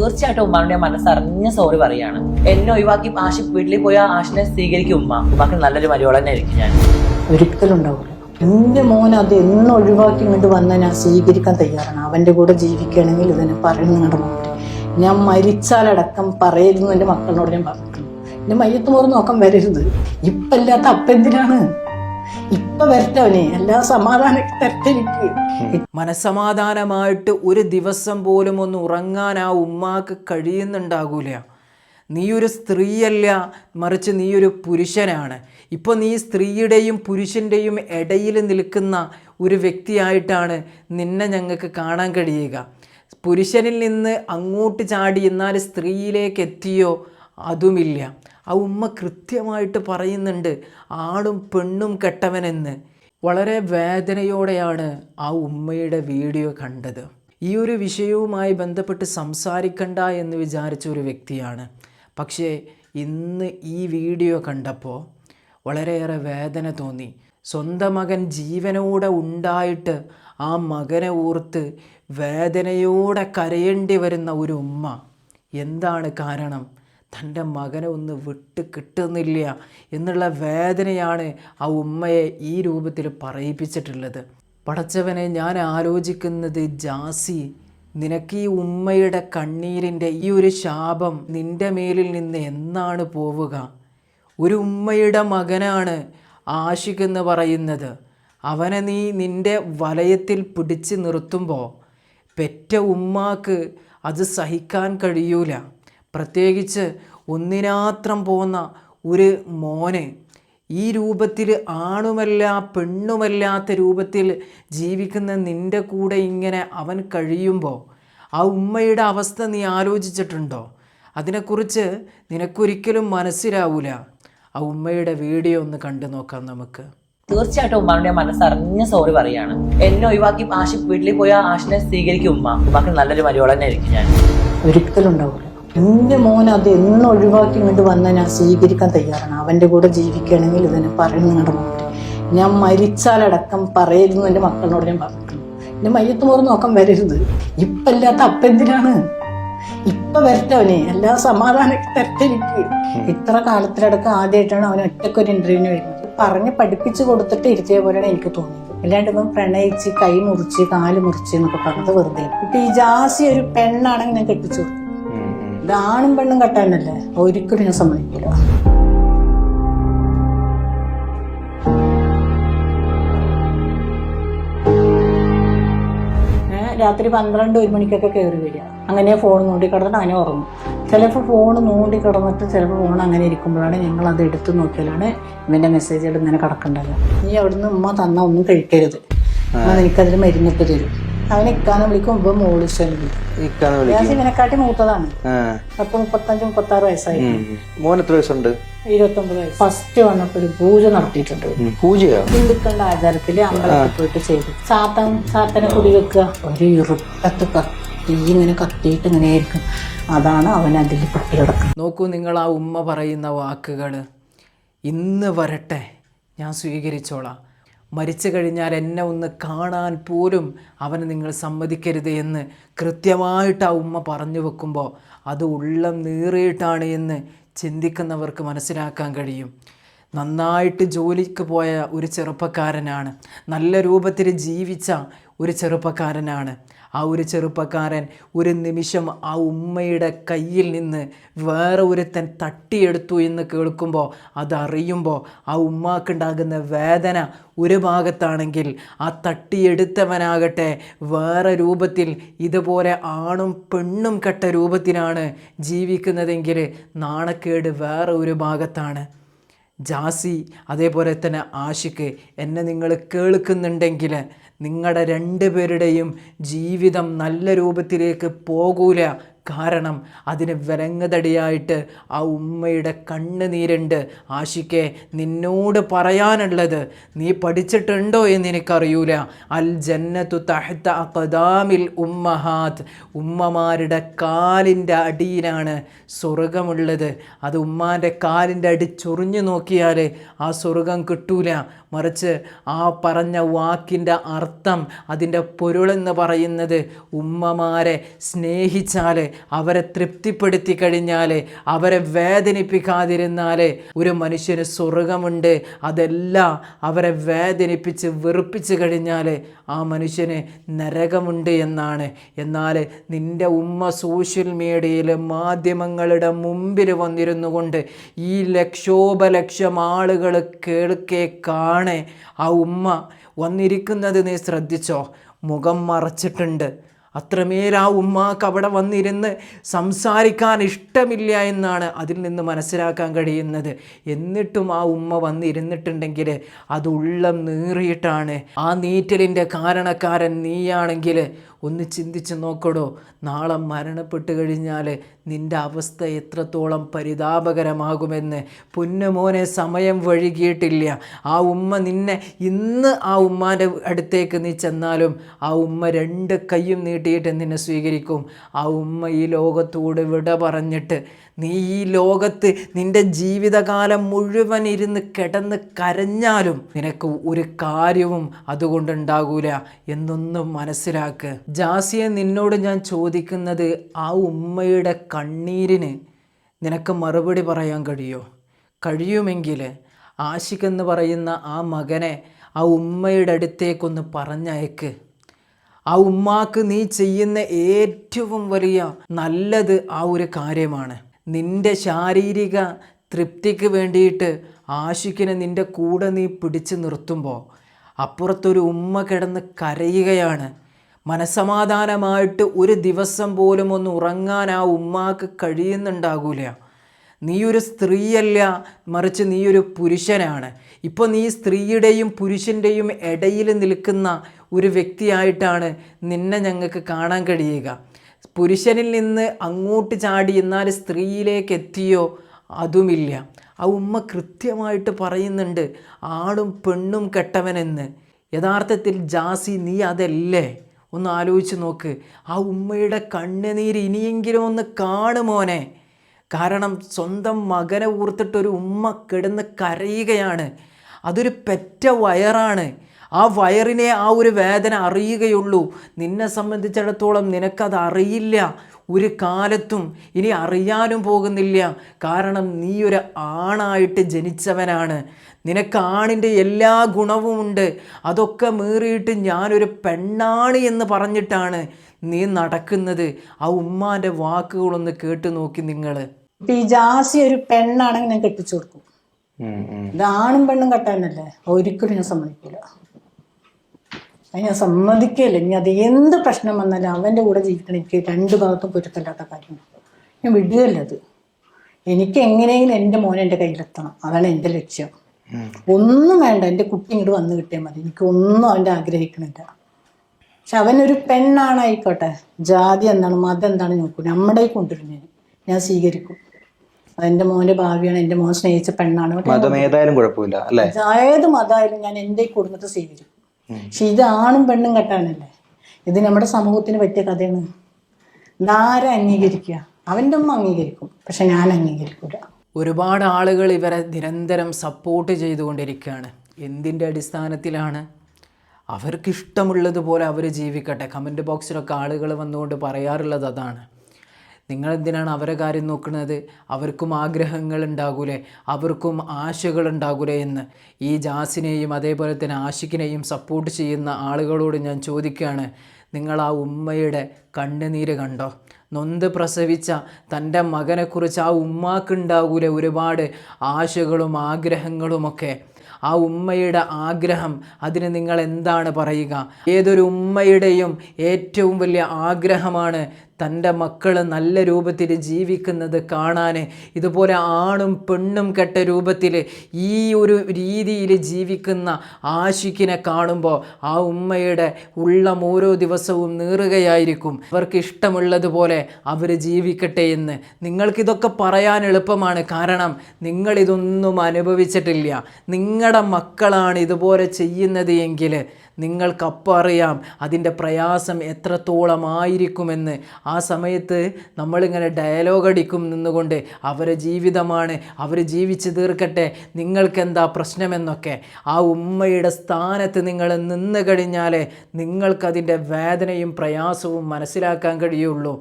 തീർച്ചയായിട്ടും ഉമ്മാന്റെ മനസ്സറിഞ്ഞ സോറി പറയാണ്. എന്നെ ഒഴിവാക്കി ആശി വീട്ടിൽ പോയ ആശിനെ സ്വീകരിക്കും ഉമ്മ. ഉമ്മാക്ക് നല്ലൊരു മലയാളം തന്നെ ആയിരിക്കും ഞാൻ. ഒരിക്കലും ഉണ്ടാവില്ല എന്റെ മോൻ അത് എന്ന് ഒഴിവാക്കി ഇങ്ങോട്ട് വന്നാൽ ഞാൻ സ്വീകരിക്കാൻ തയ്യാറാണ്. അവന്റെ കൂടെ ജീവിക്കണമെങ്കിൽ ഇതിനെ പറയുന്നു നിങ്ങളുടെ മുമ്പിൽ ഞാൻ മരിച്ചാലടക്കം പറയരുന്നു എന്റെ മക്കളോട് ഞാൻ പറഞ്ഞിട്ടുണ്ട്. എന്റെ മയ്യത്ത് മോറ് നോക്കാൻ വരരുത്. ഇപ്പല്ലാത്ത അപ്പെന്തിനാണ് ഇപ്പൊ വരട്ടവനെ എല്ലാ സമാധാനം മനസമാധാനമായിട്ട് ഒരു ദിവസം പോലും ഒന്ന് ഉറങ്ങാൻ ആ ഉമ്മാക്ക് കഴിയുന്നുണ്ടാകൂല. നീ ഒരു സ്ത്രീയല്ല മറിച്ച് നീ ഒരു പുരുഷനാണ്. ഇപ്പോൾ നീ സ്ത്രീയുടെയും പുരുഷന്റെയും ഇടയിൽ നിൽക്കുന്ന ഒരു വ്യക്തിയായിട്ടാണ് നിന്നെ ഞങ്ങൾക്ക് കാണാൻ കഴിയുക. പുരുഷനിൽ നിന്ന് അങ്ങോട്ട് ചാടി എന്നാൽ സ്ത്രീയിലേക്ക് എത്തിയോ? അതുമില്ല. ആ ഉമ്മ കൃത്യമായിട്ട് പറയുന്നുണ്ട് ആണും പെണ്ണും കെട്ടവനെന്ന്. വളരെ വേദനയോടെയാണ് ആ ഉമ്മയുടെ വീഡിയോ കണ്ടത്. ഈ ഒരു വിഷയവുമായി ബന്ധപ്പെട്ട് സംസാരിക്കണ്ട എന്ന് വിചാരിച്ച ഒരു വ്യക്തിയാണ്. പക്ഷേ ഇന്ന് ഈ വീഡിയോ കണ്ടപ്പോൾ വളരെയേറെ വേദന തോന്നി. സ്വന്തം മകൻ ജീവനോടെ ഉണ്ടായിട്ട് ആ മകനെ ഓർത്ത് വേദനയോടെ കരയേണ്ടി വരുന്ന ഒരു ഉമ്മ. എന്താണ് കാരണം? തന്റെ മകനെ ഒന്ന് വിട്ട് കിട്ടുന്നില്ല എന്നുള്ള വേദനയാണ് ആ ഉമ്മയെ ഈ രൂപത്തിൽ പറയിപ്പിച്ചിട്ടുള്ളത്. പടച്ചവനെ ഞാൻ ആലോചിക്കുന്നത് ജാസി നിനക്ക് ഈ ഉമ്മയുടെ കണ്ണീരിന്റെ ഈ ഒരു ശാപം നിന്റെ മേലിൽ നിന്ന് എന്നാണ് പോവുക? ഒരു ഉമ്മയുടെ മകനാണ് ആഷിഖ് എന്ന് പറയുന്നത്. അവനെ നീ നിന്റെ വലയത്തിൽ പിടിച്ച് നിർത്തുമ്പോൾ പെറ്റ ഉമ്മാക്ക് അത് സഹിക്കാൻ കഴിയൂല. പ്രത്യേകിച്ച് ഒന്നിനാത്രം പോകുന്ന ഒരു മോന് ഈ രൂപത്തിൽ ആണുമല്ല പെണ്ണുമല്ലാത്ത രൂപത്തിൽ ജീവിക്കുന്ന നിന്റെ കൂടെ ഇങ്ങനെ അവൻ കഴിയുമ്പോൾ ആ ഉമ്മയുടെ അവസ്ഥ നീ ആലോചിച്ചിട്ടുണ്ടോ? അതിനെക്കുറിച്ച് നിനക്കൊരിക്കലും മനസ്സിലാവൂല. ആ ഉമ്മയുടെ വീഡിയോ ഒന്ന് കണ്ടു നോക്കാം നമുക്ക്. തീർച്ചയായിട്ടും ഉമ്മാന്റെ മനസ്സറിഞ്ഞ സോറി പറയാണ്. എന്നെ ഒഴിവാക്കി ആശി വീട്ടിൽ പോയ ആശിനെ സ്വീകരിക്കും ഉമ്മ. ഉമ്മാക്ക് നല്ലൊരു മരുവൾ തന്നെ ആയിരിക്കും ഞാൻ. ഒരിക്കലും ഉണ്ടാവില്ല എന്റെ മോൻ അത് എന്ന് ഒഴിവാക്കി ഇങ്ങോട്ട് വന്നാൽ ഞാൻ സ്വീകരിക്കാൻ തയ്യാറാണ്. അവന്റെ കൂടെ ജീവിക്കുകയാണെങ്കിൽ ഇതിനെ പറയും നിങ്ങളുടെ മുമ്പിൽ ഞാൻ മരിച്ചാലടക്കം പറയരുതെന്ന് എന്റെ മക്കളോട് ഞാൻ പറഞ്ഞിട്ടുണ്ട്. എന്റെ മയ്യത്ത് മോറ് നോക്കാൻ വരരുത്. ഇപ്പൊ ഇല്ലാത്ത അപ്പെന്തിനാണ് ഇപ്പൊ വരട്ടവനെ എല്ലാ സമാധാനം തരട്ടെ ഇത്ര കാലത്തിലടക്കം ആദ്യമായിട്ടാണ് അവൻ ഒറ്റയ്ക്ക് ഒരു ഇന്റർവ്യൂവിന് വരുന്നത്. പറഞ്ഞ് പഠിപ്പിച്ചു കൊടുത്തിട്ട് ഇരുത്തിയ പോലെയാണ് എനിക്ക് തോന്നിയത്. അല്ലാണ്ട് ഇപ്പം പ്രണയിച്ച് കൈ മുറിച്ച് കാൽ മുറിച്ച് എന്നൊക്കെ പറഞ്ഞത് വെറുതെ. ഇപ്പൊ ഈ ജാസി ഒരു പെണ്ണാണെങ്കിൽ ഞാൻ കെട്ടിച്ചു കൊടുത്തു. ആണും പെണ്ണും കെട്ടാനല്ലേ? ഒരിക്കലും ഞാൻ സമ്മതിക്കില്ല രാത്രി പന്ത്രണ്ട് ഒരു മണിക്കൊക്കെ കയറി വരിക. അങ്ങനെ ഫോൺ നോണ്ടി കിടന്നിട്ട് അങ്ങനെ ഉറങ്ങും. ചിലപ്പോൾ ഫോൺ നോണ്ടി കിടന്നിട്ട് ചിലപ്പോൾ ഫോൺ അങ്ങനെ ഇരിക്കുമ്പോഴാണ് ഞങ്ങൾ അത് എടുത്ത് നോക്കിയാലാണ് ഇവന്റെ മെസ്സേജുകൾ ഇങ്ങനെ കിടക്കേണ്ടത്. നീ അവിടുന്ന് ഉമ്മ തന്ന ഒന്നും കഴിക്കരുത്. അമ്മ മരുന്നൊക്കെ മരുന്നിട്ട് തരും. അവനെ ഇക്കാന്ന് വിളിക്കും ഇപ്പൊ വിളിക്കും. ഞാൻ ഇവനെക്കാട്ടി മൂത്തതാണ്. ആ. അപ്പൊ മുപ്പത്തഞ്ച് മുപ്പത്തി ആറ് വയസ്സായി. മോൻ എത്ര വയസ്സുണ്ട്? ഇരുപത്തൊമ്പത് വയസ്സ്. ഫസ്റ്റ് വന്നപ്പോ ഒരു പൂജ നടത്തിയിട്ടുണ്ട്. പൂജയോ? ഹിന്ദുക്കളുടെ ആചാരത്തിൽ അമ്പലത്തിൽ പോയിട്ട് ചെയ്തു. സാത്തൻ സാത്തനെ കുടി വെക്കുക. ഒരു ഇറുക്കത്ത് കത്തി ഇങ്ങനെ കത്തിയിട്ട് ഇങ്ങനെ ആയിരിക്കും അതാണ് അവൻ അതിൽ പെട്ടി കിടക്കുന്നത്. നോക്കൂ നിങ്ങൾ ആ ഉമ്മ പറയുന്ന വാക്കുകൾ ഇന്ന് വരട്ടെ. ഞാൻ സ്വീകരിച്ചോളാം. മരിച്ചു കഴിഞ്ഞാൽ എന്നെ ഒന്ന് കാണാൻ പോലും അവന് നിങ്ങൾ സമ്മതിക്കരുത് എന്ന് കൃത്യമായിട്ട് ആ ഉമ്മ പറഞ്ഞു വെക്കുമ്പോൾ അത് ഉള്ളം നീറിയിട്ടാണ് എന്ന് ചിന്തിക്കുന്നവർക്ക് മനസ്സിലാക്കാൻ കഴിയും. നന്നായിട്ട് ജോലിക്ക് പോയ ഒരു ചെറുപ്പക്കാരനാണ്. നല്ല രൂപത്തിൽ ജീവിച്ച ഒരു ചെറുപ്പക്കാരനാണ്. ആ ഒരു ചെറുപ്പക്കാരൻ ഒരു നിമിഷം ആ ഉമ്മയുടെ കയ്യിൽ നിന്ന് വേറെ ഒരുത്തൻ തട്ടിയെടുത്തു എന്ന് കേൾക്കുമ്പോൾ അതറിയുമ്പോൾ ആ ഉമ്മാക്കുണ്ടാകുന്ന വേദന ഒരു ഭാഗത്താണെങ്കിൽ ആ തട്ടിയെടുത്തവനാകട്ടെ വേറെ രൂപത്തിൽ ഇതുപോലെ ആണും പെണ്ണും കെട്ട രൂപത്തിലാണ് ജീവിക്കുന്നതെങ്കിൽ നാണക്കേട് വേറെ ഒരു ഭാഗത്താണ്. ജാസി അതേപോലെ തന്നെ ആഷിക്ക് എന്നെ നിങ്ങൾ കേൾക്കുന്നുണ്ടെങ്കിൽ നിങ്ങളുടെ രണ്ടുപേരുടെയും ജീവിതം നല്ല രൂപത്തിലേക്ക് പോകൂല. കാരണം അതിന് വിലങ്ങതടിയായിട്ട് ആ ഉമ്മയുടെ കണ്ണുനീരുണ്ട്. ആഷിക്കെ നിന്നോട് പറയാനുള്ളത് നീ പഠിച്ചിട്ടുണ്ടോ എന്ന് എനിക്കറിയൂല. അൽ ജന്നത്തു തഹത്ത അഖദാമിൽ ഉമ്മഹാത്ത് ഉമ്മമാരുടെ കാലിന്റെ അടിയിലാണ് സ്വർഗമുള്ളത്. അത് ഉമ്മാന്റെ കാലിന്റെ അടി ചൊറിഞ്ഞു നോക്കിയാൽ ആ സ്വർഗം കിട്ടൂല. മറിച്ച് ആ പറഞ്ഞ വാക്കിന്റെ അർത്ഥം അതിന്റെ പൊരുളെന്ന് പറയുന്നത് ഉമ്മമാരെ സ്നേഹിച്ചാൽ അവരെ തൃപ്തിപ്പെടുത്തി കഴിഞ്ഞാൽ അവരെ വേദനിപ്പിക്കാതിരുന്നാൽ ഒരു മനുഷ്യന് സ്വർഗമുണ്ട്. അതെല്ലാം അവരെ വേദനിപ്പിച്ച് വെറുപ്പിച്ച് കഴിഞ്ഞാൽ ആ മനുഷ്യന് നരകമുണ്ട് എന്നാണ്. എന്നാൽ നിന്റെ ഉമ്മ സോഷ്യൽ മീഡിയയിൽ മാധ്യമങ്ങളുടെ മുമ്പിൽ വന്നിരുന്നു കൊണ്ട് ഈ ലക്ഷോപലക്ഷം ആളുകൾ കേൾക്കേ കാണെ ആ ഉമ്മ വന്നിരിക്കുന്നത് നീ ശ്രദ്ധിച്ചോ? മുഖം മറച്ചിട്ടുണ്ട്. അത്രമേൽ ആ ഉമ്മാക്ക് അവിടെ വന്നിരുന്ന് സംസാരിക്കാൻ ഇഷ്ടമില്ല എന്നാണ് അതിൽ നിന്ന് മനസ്സിലാക്കാൻ കഴിയുന്നത്. എന്നിട്ടും ആ ഉമ്മ വന്നിരുന്നിട്ടുണ്ടെങ്കിൽ അത് ഉള്ളം നീറിയിട്ടാണ്. ആ നീറ്റലിന്റെ കാരണക്കാരൻ നീയാണെങ്കിൽ ഒന്ന് ചിന്തിച്ച് നോക്കടോ. നാളെ മരണപ്പെട്ട് കഴിഞ്ഞാൽ നിന്റെ അവസ്ഥ എത്രത്തോളം പരിതാപകരമാകുമെന്ന് പൊന്നുമോനെ സമയം വഴുകിയിട്ടില്ല. ആ ഉമ്മ നിന്നെ ഇന്ന് ആ ഉമ്മാന്റെ അടുത്തേക്ക് നീ ചെന്നാലും ആ ഉമ്മ രണ്ട് കൈയും നീട്ടിയിട്ട് നിന്നെ സ്വീകരിക്കും. ആ ഉമ്മ ഈ ലോകത്തോട് വിട പറഞ്ഞിട്ട് നീ ഈ ലോകത്ത് നിന്റെ ജീവിതകാലം മുഴുവൻ ഇരുന്ന് കിടന്ന് കരഞ്ഞാലും നിനക്ക് ഒരു കാര്യവും അതുകൊണ്ടുണ്ടാകൂല എന്നൊന്നും മനസ്സിലാക്ക്. ജാസിയെ നിന്നോട് ഞാൻ ചോദിക്കുന്നത് ആ ഉമ്മയുടെ കണ്ണീരിന് നിനക്ക് മറുപടി പറയാൻ കഴിയോ? കഴിയുമെങ്കിൽ ആഷിഖ് എന്ന് പറയുന്ന ആ മകനെ ആ ഉമ്മയുടെ അടുത്തേക്കൊന്ന് പറഞ്ഞയക്ക്. ആ ഉമ്മാക്ക് നീ ചെയ്യുന്ന ഏറ്റവും വലിയ നല്ലത് ആ ഒരു കാര്യമാണ്. നിന്റെ ശാരീരിക തൃപ്തിക്ക് വേണ്ടിയിട്ട് ആഷിക്കിനെ നിന്റെ കൂടെ നീ പിടിച്ചു നിർത്തുമ്പോൾ അപ്പുറത്തൊരു ഉമ്മ കിടന്ന് കരയുകയാണ്. മനസമാധാനമായിട്ട് ഒരു ദിവസം പോലും ഒന്ന് ഉറങ്ങാൻ ആ ഉമ്മാക്ക് കഴിയുന്നുണ്ടാകൂല. നീയൊരു സ്ത്രീയല്ല മറിച്ച് നീയൊരു പുരുഷനാണ്. ഇപ്പോൾ നീ സ്ത്രീയുടെയും പുരുഷന്റെയും ഇടയിൽ നിൽക്കുന്ന ഒരു വ്യക്തിയായിട്ടാണ് നിന്നെ ഞങ്ങൾക്ക് കാണാൻ കഴിയുക. പുരുഷനിൽ നിന്ന് അങ്ങോട്ട് ചാടി എന്നാൽ സ്ത്രീയിലേക്ക് എത്തിയോ? അതുമില്ല. ആ ഉമ്മ കൃത്യമായിട്ട് പറയുന്നുണ്ട് ആണും പെണ്ണും കെട്ടവനെന്ന്. യഥാർത്ഥത്തിൽ ജാസി നീ അതല്ലേ? ഒന്ന് ആലോചിച്ച് നോക്ക്. ആ ഉമ്മയുടെ കണ്ണുനീര് ഇനിയെങ്കിലും ഒന്ന് കാണുമോനെ കാരണം സ്വന്തം മകനെ ഊർത്തിട്ടൊരു ഉമ്മ കിടന്ന് കരയുകയാണ്. അതൊരു പെറ്റ വയറാണ്. ആ വയറിനെ ആ ഒരു വേദന അറിയുകയുള്ളൂ. നിന്നെ സംബന്ധിച്ചിടത്തോളം നിനക്കത് അറിയില്ല. ഒരു കാലത്തും ഇനി അറിയാനും പോകുന്നില്ല. കാരണം നീ ഒരു ആണായിട്ട് ജനിച്ചവനാണ്. നിനക്ക് ആണിന്റെ എല്ലാ ഗുണവുമുണ്ട് അതൊക്കെ മീറിയിട്ട് ഞാനൊരു പെണ്ണാണ് എന്ന് പറഞ്ഞിട്ടാണ് നീ നടക്കുന്നത്. ആ ഉമ്മാന്റെ വാക്കുകളൊന്ന് കേട്ടു നോക്കി നിങ്ങൾ. ഇപ്പൊ ഈ ജാസി ഒരു പെണ്ണാണെങ്കിൽ ഞാൻ കെട്ടിച്ചു കൊടുക്കും. ഇത് ആണും പെണ്ണും കെട്ടാനല്ലേ? ഒരിക്കലും ഞാൻ സമ്മതിക്കില്ല അത് ഞാൻ സമ്മതിക്കില്ല ഇനി അത് എന്ത് പ്രശ്നം വന്നാലും അവന്റെ കൂടെ ജീവിക്കണം. എനിക്ക് രണ്ട് ഭാഗത്തും പൊരുത്തല്ലാത്ത കാര്യമാണ്. ഞാൻ വിടുകയല്ല അത്. എനിക്ക് എങ്ങനെയെങ്കിലും എന്റെ മോനെ എന്റെ കയ്യിലെത്തണം. അതാണ് എന്റെ ലക്ഷ്യം. ഒന്നും വേണ്ട. എന്റെ കുട്ടി ഇങ്ങോട്ട് വന്ന് കിട്ടിയാൽ മതി. എനിക്ക് ഒന്നും അവന്റെ ആഗ്രഹിക്കണില്ല. പക്ഷെ അവനൊരു പെണ്ണാണായിക്കോട്ടെ ജാതി എന്താണ് മതം എന്താണ് നോക്കൂ. നമ്മുടെ കൊണ്ടുവരും ഞാൻ. ഞാൻ സ്വീകരിക്കും. എന്റെ മോന്റെ ഭാവിയാണ്. എന്റെ മോൻ സ്നേഹിച്ച പെണ്ണാണ്. മറ്റേ മതം ഏതായാലും കുഴപ്പമില്ല അല്ലേ? ഏത് മതമായാലും ഞാൻ എന്റെ കുടുംബത്തെ സ്വീകരിക്കും. പക്ഷെ ഇത് ആണും പെണ്ണും കെട്ടാനല്ലേ? ഇത് നമ്മുടെ സമൂഹത്തിന് പറ്റിയ കഥയാണ്. ഇതാരെ അംഗീകരിക്കുക? അവന്റെ അമ്മ അംഗീകരിക്കും. പക്ഷെ ഞാൻ അംഗീകരിക്കൂല. ഒരുപാട് ആളുകൾ ഇവരെ നിരന്തരം സപ്പോർട്ട് ചെയ്തുകൊണ്ടിരിക്കുകയാണ്. എന്തിന്റെ അടിസ്ഥാനത്തിലാണ്? അവർക്കിഷ്ടമുള്ളതുപോലെ അവർ ജീവിക്കട്ടെ. കമന്റ് ബോക്സിലൊക്കെ ആളുകൾ വന്നുകൊണ്ട് പറയാറുള്ളത് അതാണ്. നിങ്ങൾ എന്തിനാണ് അവരെ കാര്യം നോക്കുന്നത്? അവർക്കും ആഗ്രഹങ്ങൾ ഉണ്ടാകൂലേ അവർക്കും ആശകൾ ഉണ്ടാകൂലേ എന്ന്. ഈ ജാസിനെയും അതേപോലെ തന്നെ ആഷിഖിനെയും സപ്പോർട്ട് ചെയ്യുന്ന ആളുകളോട് ഞാൻ ചോദിക്കുകയാണ് നിങ്ങൾ ആ ഉമ്മയുടെ കണ്ണുനീര് കണ്ടോ? നൊന്ത് പ്രസവിച്ച തന്റെ മകനെക്കുറിച്ച് ആ ഉമ്മാക്കുണ്ടാകൂലെ ഒരുപാട് ആശകളും ആഗ്രഹങ്ങളുമൊക്കെ? ആ ഉമ്മയുടെ ആഗ്രഹം അതിന് നിങ്ങൾ എന്താണ് പറയുക? ഏതൊരു ഉമ്മയുടെയും ഏറ്റവും വലിയ ആഗ്രഹമാണ് തന്റെ മക്കൾ നല്ല രൂപത്തിൽ ജീവിക്കുന്നത് കാണാൻ. ഇതുപോലെ ആണും പെണ്ണും കെട്ട രൂപത്തിൽ ഈ ഒരു രീതിയിൽ ജീവിക്കുന്ന ആശിക്കിനെ കാണുമ്പോൾ ആ ഉമ്മയുടെ ഉള്ളം ഓരോ ദിവസവും നീറുകയായിരിക്കും. അവർക്ക് ഇഷ്ടമുള്ളതുപോലെ അവർ ജീവിക്കട്ടെ എന്ന്. നിങ്ങൾക്കിതൊക്കെ പറയാൻ എളുപ്പമാണ്. കാരണം നിങ്ങളിതൊന്നും അനുഭവിച്ചിട്ടില്ല. നിങ്ങളുടെ മക്കളാണ് ഇതുപോലെ ചെയ്യുന്നത് എങ്കിൽ നിങ്ങൾക്കപ്പം അറിയാം അതിന്റെ പ്രയാസം എത്രത്തോളം ആയിരിക്കുമെന്ന് ആ സമയത്ത് നമ്മളിങ്ങനെ ഡയലോഗ് അടിക്കും നിന്നുകൊണ്ട് അവരെ ജീവിതമാണ് അവർ ജീവിച്ച് തീർക്കട്ടെ നിങ്ങൾക്കെന്താ പ്രശ്നമെന്നൊക്കെ. ആ ഉമ്മയുടെ സ്ഥാനത്ത് നിങ്ങൾ നിന്ന് കഴിഞ്ഞാൽ നിങ്ങൾക്കതിന്റെ വേദനയും പ്രയാസവും മനസ്സിലാക്കാൻ കഴിയുള്ളൂ.